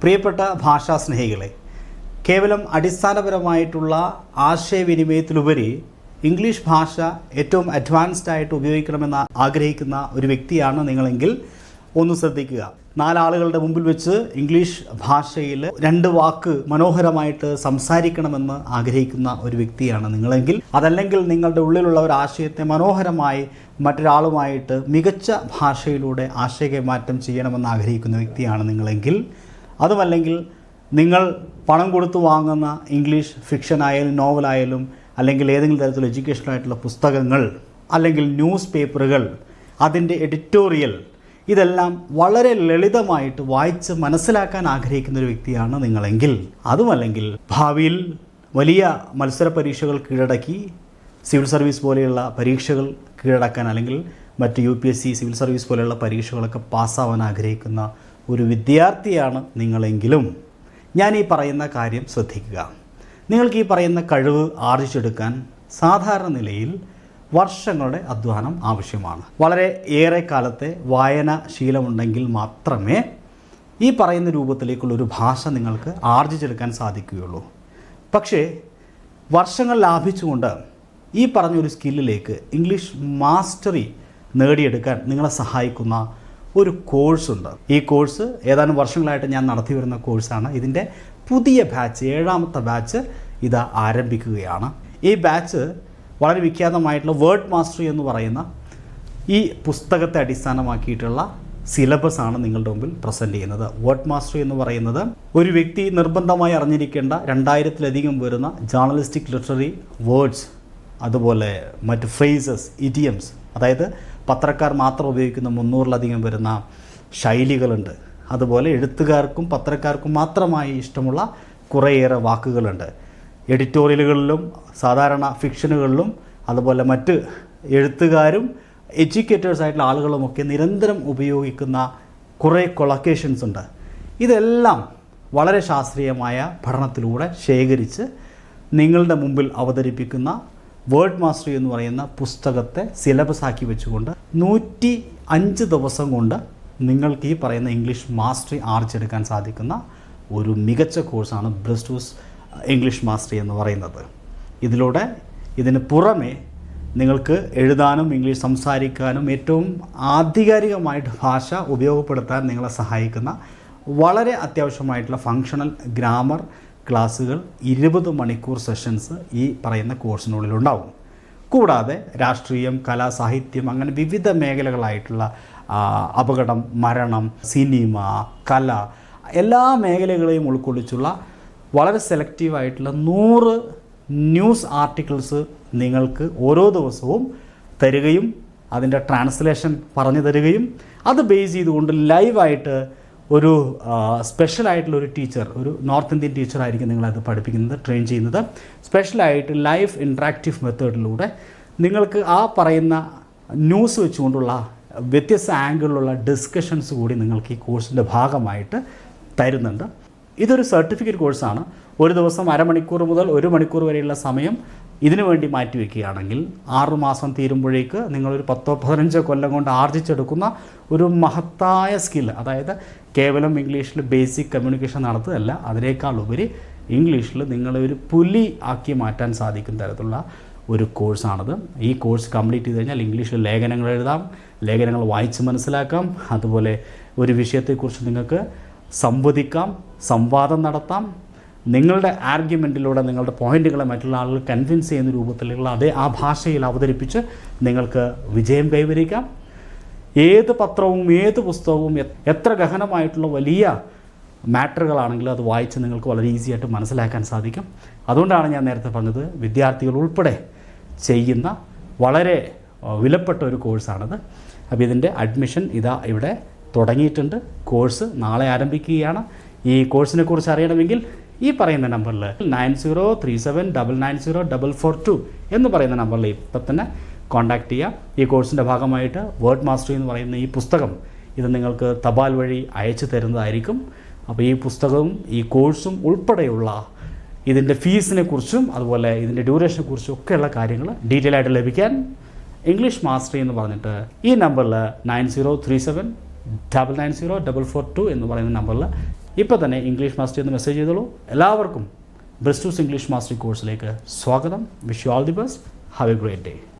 പ്രിയപ്പെട്ട ഭാഷാ സ്നേഹികളെ കേവലം അടിസ്ഥാനപരമായിട്ടുള്ള ആശയവിനിമയത്തിലുപരി ഇംഗ്ലീഷ് ഭാഷ ഏറ്റവും അഡ്വാൻസ്ഡ് ആയിട്ട് ഉപയോഗിക്കണമെന്ന് ആഗ്രഹിക്കുന്ന ഒരു വ്യക്തിയാണ് നിങ്ങളെങ്കിൽ ഒന്ന് ശ്രദ്ധിക്കുക. നാലാളുകളുടെ മുമ്പിൽ വെച്ച് ഇംഗ്ലീഷ് ഭാഷയിൽ രണ്ട് വാക്ക് മനോഹരമായിട്ട് സംസാരിക്കണമെന്ന് ആഗ്രഹിക്കുന്ന ഒരു വ്യക്തിയാണ് നിങ്ങളെങ്കിൽ അതല്ലെങ്കിൽ നിങ്ങളുടെ ഉള്ളിലുള്ള ഒരു ആശയത്തെ മനോഹരമായി മറ്റൊരാളുമായിട്ട് മികച്ച ഭാഷയിലൂടെ ആശയകൈമാറ്റം ചെയ്യണമെന്ന് ആഗ്രഹിക്കുന്ന വ്യക്തിയാണ് നിങ്ങളെങ്കിൽ അതുമല്ലെങ്കിൽ നിങ്ങൾ പണം കൊടുത്ത് വാങ്ങുന്ന ഇംഗ്ലീഷ് ഫിക്ഷൻ ആയാലും നോവലായാലും അല്ലെങ്കിൽ ഏതെങ്കിലും തരത്തിലുള്ള എഡ്യൂക്കേഷണൽ ആയിട്ടുള്ള പുസ്തകങ്ങൾ അല്ലെങ്കിൽ ന്യൂസ് പേപ്പറുകൾ അതിന്റെ എഡിറ്റോറിയൽ ഇതെല്ലാം വളരെ ലളിതമായിട്ട് വായിച്ച് മനസ്സിലാക്കാൻ ആഗ്രഹിക്കുന്ന ഒരു വ്യക്തിയാണ് നിങ്ങളെങ്കിൽ. അതുമല്ലെങ്കിൽ ഭാവിയിൽ വലിയ മത്സര പരീക്ഷകൾ കീഴടക്കി സിവിൽ സർവീസ് പോലെയുള്ള പരീക്ഷകൾ കീഴടക്കാൻ അല്ലെങ്കിൽ മറ്റ് U P S C civil service പോലെയുള്ള പരീക്ഷകളൊക്കെ പാസ്സാവാൻ ആഗ്രഹിക്കുന്ന ഒരു വിദ്യാർത്ഥിയാണ് നിങ്ങളെങ്കിലും. ഞാൻ ഈ പറയുന്ന കാര്യം ശ്രദ്ധിക്കുക. നിങ്ങൾക്ക് ഈ പറയുന്ന കഴിവ് ആർജിച്ചെടുക്കാൻ സാധാരണ നിലയിൽ വർഷങ്ങളുടെ അധ്വാനം ആവശ്യമാണ്. വളരെ ഏറെ കാലത്തെ വായന ശീലമുണ്ടെങ്കിൽ മാത്രമേ ഈ പറയുന്ന രൂപത്തിലേക്കുള്ള ഒരു ഭാഷ നിങ്ങൾക്ക് ആർജിച്ചെടുക്കാൻ സാധിക്കുകയുള്ളൂ. പക്ഷേ വർഷങ്ങൾ ലാഭിച്ചുകൊണ്ട് ഈ പറഞ്ഞൊരു സ്കില്ലിലേക്ക് ഇംഗ്ലീഷ് മാസ്റ്ററി നേടിയെടുക്കാൻ നിങ്ങളെ സഹായിക്കുന്ന ഒരു കോഴ്സുണ്ട് ഈ കോഴ്സ് ഏതാനും വർഷങ്ങളായിട്ട് ഞാൻ നടത്തി വരുന്ന കോഴ്സാണ്. ഇതിന്റെ പുതിയ ബാച്ച് ഏഴാമത്തെ ബാച്ച് ഇത് ആരംഭിക്കുകയാണ്. ഈ ബാച്ച് വളരെ വിഖ്യാതമായിട്ടുള്ള വേർഡ് മാസ്റ്ററി എന്ന് പറയുന്ന ഈ പുസ്തകത്തെ അടിസ്ഥാനമാക്കിയിട്ടുള്ള സിലബസ് ആണ് നിങ്ങളുടെ മുമ്പിൽ പ്രസന്റ് ചെയ്യുന്നത്. വേർഡ് മാസ്റ്ററി എന്ന് പറയുന്നത് ഒരു വ്യക്തി നിർബന്ധമായി അറിഞ്ഞിരിക്കേണ്ട രണ്ടായിരത്തിലധികം വരുന്ന ജേർണലിസ്റ്റിക് ലിറ്റററി വേർഡ്സ് അതുപോലെ മറ്റ് ഫ്രേസസ് ഇഡിയംസ് അതായത് പത്രക്കാർ മാത്രം ഉപയോഗിക്കുന്ന മുന്നൂറിലധികം വരുന്ന ശൈലികളുണ്ട്. അതുപോലെ എഴുത്തുകാർക്കും പത്രക്കാർക്കും മാത്രമായി ഇഷ്ടമുള്ള കുറേയേറെ വാക്കുകളുണ്ട്. എഡിറ്റോറിയലുകളിലും സാധാരണ ഫിക്ഷനുകളിലും അതുപോലെ മറ്റ് എഴുത്തുകാരും എഡ്യൂക്കേറ്റേഴ്സ് ആയിട്ടുള്ള ആളുകളുമൊക്കെ നിരന്തരം ഉപയോഗിക്കുന്ന കുറേ കൊളക്കേഷൻസ് ഉണ്ട്. ഇതെല്ലാം വളരെ ശാസ്ത്രീയമായ പഠനത്തിലൂടെ ശേഖരിച്ച് നിങ്ങളുടെ മുമ്പിൽ അവതരിപ്പിക്കുന്ന വേർഡ് മാസ്റ്ററി എന്ന് പറയുന്ന പുസ്തകത്തെ സിലബസ് ആക്കി വെച്ചുകൊണ്ട് നൂറ്റി അഞ്ച് ദിവസം കൊണ്ട് നിങ്ങൾക്ക് ഈ പറയുന്ന ഇംഗ്ലീഷ് മാസ്റ്ററി ആർജിച്ചെടുക്കാൻ സാധിക്കുന്ന ഒരു മികച്ച കോഴ്സാണ് ബ്രിസ്റ്റൂസ് ഇംഗ്ലീഷ് മാസ്റ്ററി എന്ന് പറയുന്നത്. ഇതിലൂടെ ഇതിന് പുറമേ നിങ്ങൾക്ക് എഴുതാനും ഇംഗ്ലീഷ് സംസാരിക്കാനും ഏറ്റവും ആധികാരികമായിട്ട് ഭാഷ ഉപയോഗപ്പെടുത്താൻ നിങ്ങളെ സഹായിക്കുന്ന വളരെ അത്യാവശ്യമായിട്ടുള്ള ഫങ്ഷണൽ ഗ്രാമർ ക്ലാസ്സുകൾ ഇരുപത് മണിക്കൂർ സെഷൻസ് ഈ പറയുന്ന കോഴ്സിനുള്ളിലുണ്ടാവും കൂടാതെ രാഷ്ട്രീയം കല സാഹിത്യം അങ്ങനെ വിവിധ മേഖലകളായിട്ടുള്ള അപകടം മരണം സിനിമ കല എല്ലാ മേഖലകളെയും ഉൾക്കൊള്ളിച്ചുള്ള വളരെ സെലക്റ്റീവായിട്ടുള്ള നൂറ് ന്യൂസ് ആർട്ടിക്കിൾസ് നിങ്ങൾക്ക് ഓരോ ദിവസവും തരികയും അതിന്റെ ട്രാൻസ്ലേഷൻ പറഞ്ഞു തരികയും അത് ബേസ് ചെയ്തുകൊണ്ട് ലൈവായിട്ട് ഒരു സ്പെഷ്യലായിട്ടുള്ള ഒരു ടീച്ചർ ഒരു നോർത്ത് ഇന്ത്യൻ ടീച്ചർ ആയിരിക്കും നിങ്ങളത് പഠിപ്പിക്കുന്നത് ട്രെയിൻ ചെയ്യുന്നത്. സ്പെഷ്യലായിട്ട് ലൈഫ് ഇൻട്രാക്റ്റീവ് മെത്തേഡിലൂടെ നിങ്ങൾക്ക് ആ പറയുന്ന ന്യൂസ് വെച്ചുകൊണ്ടുള്ള വ്യത്യസ്ത ആംഗിളിലുള്ള ഡിസ്കഷൻസ് കൂടി നിങ്ങൾക്ക് ഈ കോഴ്സിന്റെ ഭാഗമായിട്ട് തരുന്നുണ്ട്. ഇതൊരു സർട്ടിഫിക്കറ്റ് കോഴ്സാണ് ഒരു ദിവസം അരമണിക്കൂർ മുതൽ ഒരു മണിക്കൂർ വരെയുള്ള സമയം ഇതിനു വേണ്ടി മാറ്റിവെക്കുകയാണെങ്കിൽ ആറുമാസം തീരുമ്പോഴേക്ക് നിങ്ങളൊരു പത്തോ പതിനഞ്ചോ കൊല്ലം കൊണ്ട് ആർജിച്ചെടുക്കുന്ന ഒരു മഹത്തായ സ്കിൽ അതായത് കേവലം ഇംഗ്ലീഷിൽ ബേസിക് കമ്മ്യൂണിക്കേഷൻ നടത്തുകയല്ല അതിനേക്കാൾ ഉപരി ഇംഗ്ലീഷിൽ നിങ്ങളെ ഒരു പുലി ആക്കി മാറ്റാൻ സാധിക്കുന്ന തരത്തിലുള്ള ഒരു കോഴ്സാണത് ഈ കോഴ്സ് കംപ്ലീറ്റ് ചെയ്ത് കഴിഞ്ഞാൽ ഇംഗ്ലീഷിൽ ലേഖനങ്ങൾ എഴുതാം ലേഖനങ്ങൾ വായിച്ച് മനസ്സിലാക്കാം അതുപോലെ ഒരു വിഷയത്തെക്കുറിച്ച് നിങ്ങൾക്ക് സംവദിക്കാം സംവാദം നടത്താം നിങ്ങളുടെ ആർഗ്യുമെന്റിലൂടെ നിങ്ങളുടെ പോയിന്റുകളെ മറ്റുള്ള ആളുകൾ കൺവിൻസ് ചെയ്യുന്ന രൂപത്തിലുള്ള അതേ ആ ഭാഷയിൽ അവതരിപ്പിച്ച് നിങ്ങൾക്ക് വിജയം കൈവരിക്കാം. ഏത് പത്രവും ഏത് പുസ്തകവും എത്ര ഗഹനമായിട്ടുള്ള വലിയ മാറ്ററുകളാണെങ്കിലും അത് വായിച്ച് നിങ്ങൾക്ക് വളരെ ഈസി ആയിട്ട് മനസ്സിലാക്കാൻ സാധിക്കും. അതുകൊണ്ടാണ് ഞാൻ നേരത്തെ പറഞ്ഞത് വിദ്യാർത്ഥികൾ ഉൾപ്പെടെ ചെയ്യുന്ന വളരെ വിലപ്പെട്ട ഒരു കോഴ്സാണത്. അപ്പോൾ ഇതിന്റെ അഡ്മിഷൻ ഇതാ ഇവിടെ തുടങ്ങിയിട്ടുണ്ട്. കോഴ്സ് നാളെ ആരംഭിക്കുകയാണ്. ഈ കോഴ്സിനെ കുറിച്ച് അറിയണമെങ്കിൽ ഈ പറയുന്ന നമ്പറിൽ nine zero three seven double nine zero double four two എന്ന് പറയുന്ന നമ്പറിൽ ഇപ്പം തന്നെ കോൺടാക്റ്റ് ചെയ്യുക ഈ കോഴ്സിന്റെ ഭാഗമായിട്ട് വേർഡ് മാസ്റ്ററി എന്ന് പറയുന്ന ഈ പുസ്തകം ഇത് നിങ്ങൾക്ക് തപാൽ വഴി അയച്ചു തരുന്നതായിരിക്കും. അപ്പോൾ ഈ പുസ്തകവും ഈ കോഴ്സും ഉൾപ്പെടെയുള്ള ഇതിന്റെ ഫീസിനെ കുറിച്ചും അതുപോലെ ഇതിന്റെ ഡ്യൂറേഷനെ കുറിച്ചും ഒക്കെയുള്ള കാര്യങ്ങൾ ഡീറ്റെയിൽ ആയിട്ട് ലഭിക്കാൻ ഇംഗ്ലീഷ് മാസ്റ്ററി എന്ന് പറഞ്ഞിട്ട് ഈ നമ്പറിൽ nine zero three seven double nine zero double four two എന്ന് പറയുന്ന നമ്പറിൽ ഇപ്പോൾ തന്നെ ഇംഗ്ലീഷ് മാസ്റ്റർ എന്ന് മെസ്സേജ് ചെയ്തോളൂ. എല്ലാവർക്കും ബ്രിസ്റ്റൂസ് ഇംഗ്ലീഷ് മാസ്റ്ററി കോഴ്സിലേക്ക് സ്വാഗതം. Wish you all the best have a great day